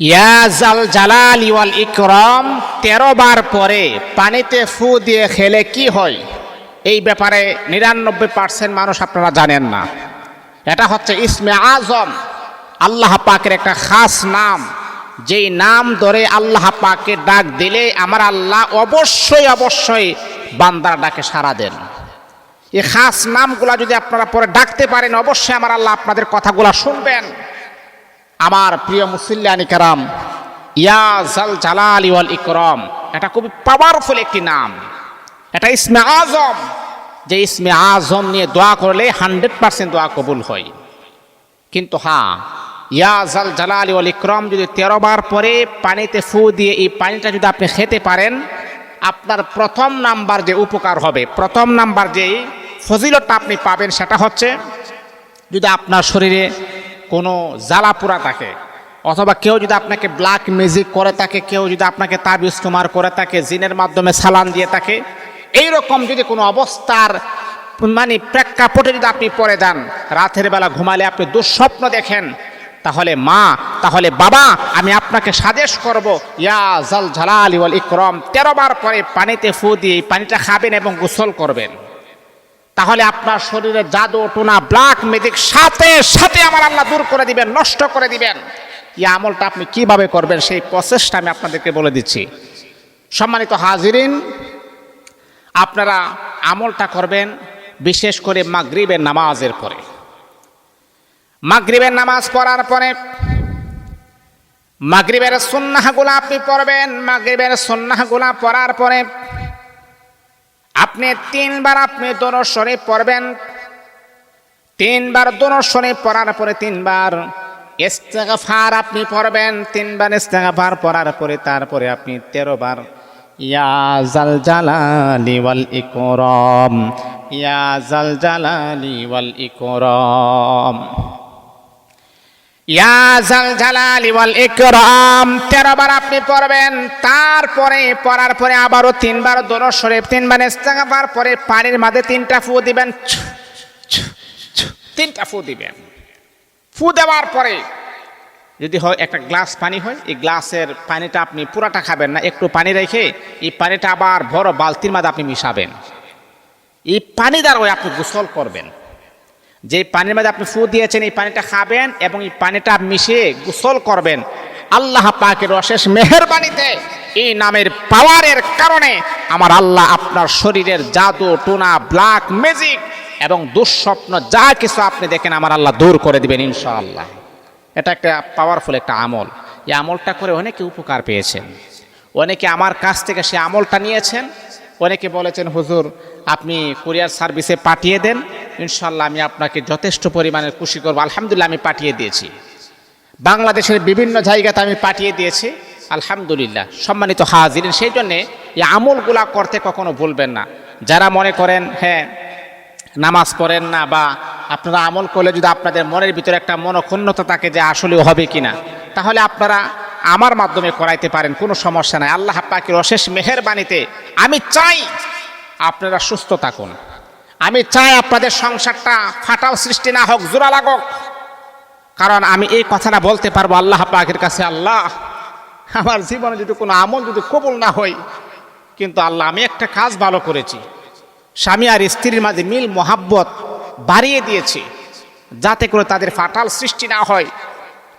ইয়াজাল জালাল ইওয়াল ইকরম, তেরো বার পরে পানিতে ফু দিয়ে খেলে কি হয়? এই ব্যাপারে নিরানব্বই পার্সেন্ট মানুষ আপনারা জানেন না। এটা হচ্ছে ইসমে আজম, আল্লাহ পাকের একটা খাস নাম। যেই নাম ধরে আল্লাহ পাকে ডাক দিলে আমার আল্লাহ অবশ্যই অবশ্যই বান্দার ডাকে সাড়া দেন। এই খাস নামগুলা যদি আপনারা পরে ডাকতে পারেন, অবশ্যই আমার আল্লাহ আপনাদের কথাগুলা শুনবেন। আমার প্রিয় মুসল্লানি কারাম, ইয়া জাল জালাল ওয়াল ইকরম, এটা খুবই পাওয়ারফুল একটি নাম। এটা ইসমে আজম। যে ইসমে আজম নিয়ে দোয়া করলে হান্ড্রেড পার্সেন্ট দোয়া কবুল হয়। কিন্তু হ্যাঁ ইয়া জাল জালাল ওয়াল ইকরম যদি তেরো বার পরে পানিতে ফু দিয়ে এই পানিটা যদি আপনি খেতে পারেন, আপনার প্রথম নাম্বার যে উপকার হবে, প্রথম নাম্বার যেই ফজিলতটা আপনি পাবেন সেটা হচ্ছে, যদি আপনার শরীরে কোনো জ্বালা পোড়া থাকে। অথবা কেউ যদি আপনাকে ব্ল্যাক ম্যাজিক করে থাকে, কেউ যদি আপনাকে তাবিজ তোমার করে থাকে, জিনের মাধ্যমে সালান দিয়ে থাকে এই রকম যদি কোনো অবস্থার মানে প্রেক্ষাপটে যদি আপনি পরে যান, রাতের বেলা ঘুমালে আপনি দুঃস্বপ্ন দেখেন, তাহলে মা, তাহলে বাবা, আমি আপনাকে সাজেশ করব, ইয়া জাল ঝালাল ইকরম, তেরো বার পরে পানিতে ফু দিয়ে পানিটা খাবেন এবং গোসল করবেন। তাহলে আপনার শরীরে জাদু, টোনা, ব্ল্যাক ম্যাজিক, সাথে সাথে আমার আল্লাহ দূর করে দিবেন, নষ্ট করে দিবেন। এই আমলটা আপনি কীভাবে করবেন, সেই প্রসেসটা আমি আপনাদেরকে বলে দিচ্ছি। সম্মানিত হাজিরিন, আপনারা আমলটা করবেন বিশেষ করে মাগরিবের নামাজের পরে। মাগরিবের নামাজ পড়ার পরে মাগরিবের সন্ন্যাহগুলো আপনি পড়বেন, মাগরিবের সন্ন্যাহগুলা পড়ার পরে আপনি তিনবার আপনি দোনো শরীফ পড়বেন। তিনবার দোনো শরীফ পড়ার পরে তিনবার ইস্তেগফার আপনি পড়বেন, তিনবার ইস্তেগফার পড়ার পরে তারপরে আপনি তেরো বার ইয়া জাল জালালি ওয়াল ইকরাম, ইয়া জাল জালালি ওয়াল ইকরাম। ইয়া জাল জালালি ওয়াল ইকরাম। তেরো বার আপনি তারপরে পরে আবারও তিনবার শরীফ তিনবার পরে পানির মাঝে ফু দিবেন তিনটা ফু দিবেন। ফু দেওয়ার পরে যদি হয় একটা গ্লাস পানি হয়, এই গ্লাসের পানিটা আপনি পুরাটা খাবেন না, একটু পানি রেখে এই পানিটা আবার বড় বালতির মাঝে আপনি মিশাবেন। এই পানি দ্বারা আপনি গোসল করবেন। যে পানির মধ্যে আপনি ফু দিয়েছেন, এই পানিটা খাবেন এবং এই পানিটা মিশিয়ে গোসল করবেন। আল্লাহ পাকের অশেষ মেহরবানিতে এই নামের পাওয়ারের কারণে আমার আল্লাহ আপনার শরীরের জাদু, টোনা, ব্ল্যাক ম্যাজিক এবং দুঃস্বপ্ন যা কিছু আপনি দেখেন আমার আল্লাহ দূর করে দিবেন ইনশাআল্লাহ। এটা একটা পাওয়ারফুল একটা আমল। এই আমলটা করে অনেকে উপকার পেয়েছেন। অনেকে আমার কাছ থেকে সে আমলটা নিয়েছেন। অনেকে বলেছেন, হুজুর, আপনি কুরিয়ার সার্ভিসে পাঠিয়ে দেন। ইনশাল্লাহ আমি আপনাকে যথেষ্ট পরিমাণে খুশি করব। আলহামদুলিল্লাহ আমি পাঠিয়ে দিয়েছি। বাংলাদেশের বিভিন্ন জায়গাতে আমি পাঠিয়ে দিয়েছি। আলহামদুলিল্লাহ, সম্মানিত হাজির সেই জন্যে এই আমলগুলা করতে কখনো ভুলবেন না। যারা মনে করেন হ্যাঁ নামাজ পড়েন না বা আপনারা আমল করলে যদি আপনাদের মনের ভিতরে একটা মনক্ষুণ্ণতা থাকে যে আসলে হবে কি না তাহলে আপনারা আমার মাধ্যমে করাইতে পারেন, কোনো সমস্যা নাই। আল্লাহ পাকের অশেষ মেহেরবানিতে আমি চাই আপনারা সুস্থ থাকুন। আমি চাই আপনাদের সংসারটা ফাটাও, সৃষ্টি না হোক, জোড়া লাগুক। কারণ আমি এই কথাটা বলতে পারব আল্লাহ পাকের কাছে, আল্লাহ, আমার জীবনে যদি কোনো আমল যদি কবুল না হয় কিন্তু আল্লাহ, আমি একটা কাজ ভালো করেছি। স্বামী আর স্ত্রীর মাঝে মিল, মোহাব্বত বাড়িয়ে দিয়েছি। যাতে করে তাদের ফাটাল সৃষ্টি না হয়।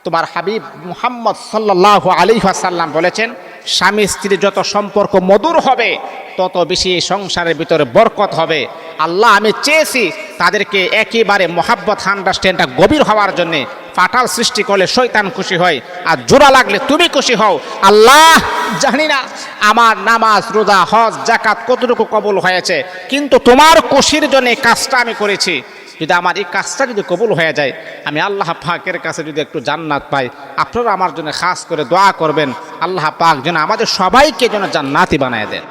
তোমার হাবিব মুহাম্মদ সাল্লাহ আলী সাল্লাম বলেছেন, স্বামী স্ত্রীর যত সম্পর্ক মধুর হবে তত বেশি সংসারের ভিতরে বরকত হবে। আল্লাহ, আমি চেয়েছি তাদেরকে একেবারে মোহাব্বত আন্ডারস্ট্যান্ডটা গভীর হওয়ার জন্যে ফাটাল সৃষ্টি করলে শৈতান খুশি হয় আর জোড়া লাগলে তুমি খুশি হও। আল্লাহ, জানি না আমার নামাজ, রোজা, হজ জাকাত কতটুকু কবুল হয়েছে, কিন্তু তোমার খুশির জন্য কাজটা আমি করেছি। যদি আমার এই কাজটা যদি কবুল হয়ে যায়, আমি আল্লাহ পাকের কাছে যদি একটু জান্নাত পাই আপনারা আমার জন্য খাস করে দোয়া করবেন। আল্লাহ পাক যেন আমাদের সবাইকে যেন জান্নাতি বানায় দেন।